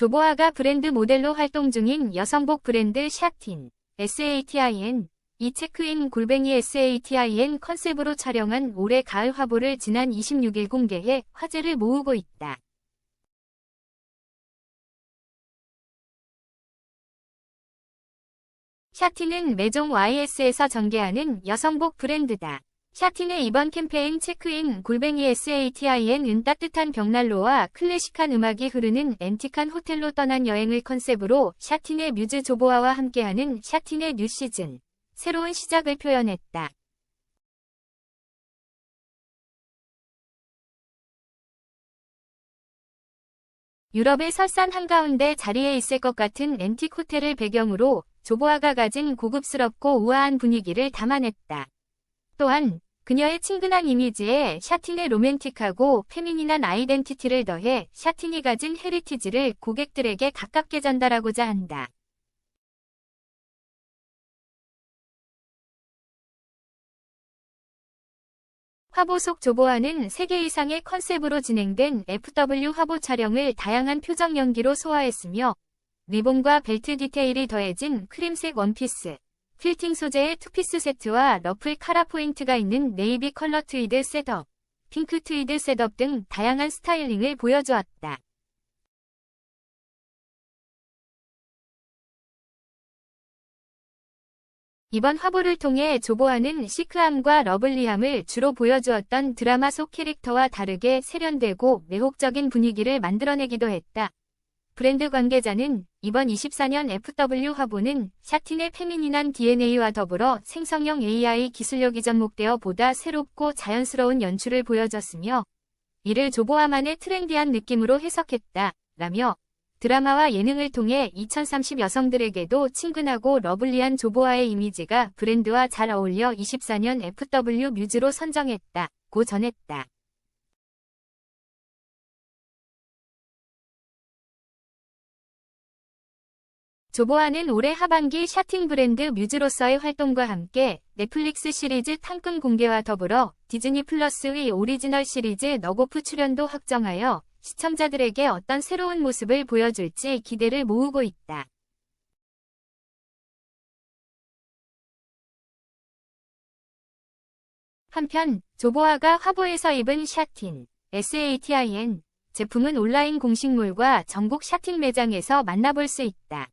조보아가 브랜드 모델로 활동 중인 여성복 브랜드 샤틴, SATIN, 이 체크인 골뱅이 SATIN 컨셉으로 촬영한 올해 가을 화보를 지난 26일 공개해 화제를 모으고 있다. 샤틴은 매종 YS에서 전개하는 여성복 브랜드다. 샤틴의 이번 캠페인 체크인 골뱅이 SATIN은 따뜻한 벽난로와 클래식한 음악이 흐르는 앤틱한 호텔로 떠난 여행을 컨셉으로 샤틴의 뮤즈 조보아와 함께하는 샤틴의 뉴 시즌, 새로운 시작을 표현했다. 유럽의 설산 한가운데 자리에 있을 것 같은 앤틱 호텔을 배경으로 조보아가 가진 고급스럽고 우아한 분위기를 담아냈다. 또한 그녀의 친근한 이미지에 샤틴의 로맨틱하고 페미닌한 아이덴티티를 더해 샤틴이 가진 헤리티지를 고객들에게 가깝게 전달하고자 한다. 화보 속 조보아는 3개 이상의 컨셉으로 진행된 FW 화보 촬영을 다양한 표정 연기로 소화했으며 리본과 벨트 디테일이 더해진 크림색 원피스, 필팅 소재의 투피스 세트와 러플 카라 포인트가 있는 네이비 컬러 트위드 셋업, 핑크 트위드 셋업 등 다양한 스타일링을 보여주었다. 이번 화보를 통해 조보아는 시크함과 러블리함을 주로 보여주었던 드라마 속 캐릭터와 다르게 세련되고 매혹적인 분위기를 만들어내기도 했다. 브랜드 관계자는 이번 24년 FW 화보는 샤틴의 페미닌한 DNA와 더불어 생성형 AI 기술력이 접목되어 보다 새롭고 자연스러운 연출을 보여줬으며 이를 조보아만의 트렌디한 느낌으로 해석했다. 라며 드라마와 예능을 통해 2030 여성들에게도 친근하고 러블리한 조보아의 이미지가 브랜드와 잘 어울려 24년 FW 뮤즈로 선정했다. 고 전했다. 조보아는 올해 하반기 샤팅 브랜드 뮤즈로서의 활동과 함께 넷플릭스 시리즈 탕끈 공개와 더불어 디즈니 플러스의 오리지널 시리즈 너고프 출연도 확정하여 시청자들에게 어떤 새로운 모습을 보여줄지 기대를 모으고 있다. 한편 조보아가 화보에서 입은 샤틴, SATIN 제품은 온라인 공식몰과 전국 샤틴 매장에서 만나볼 수 있다.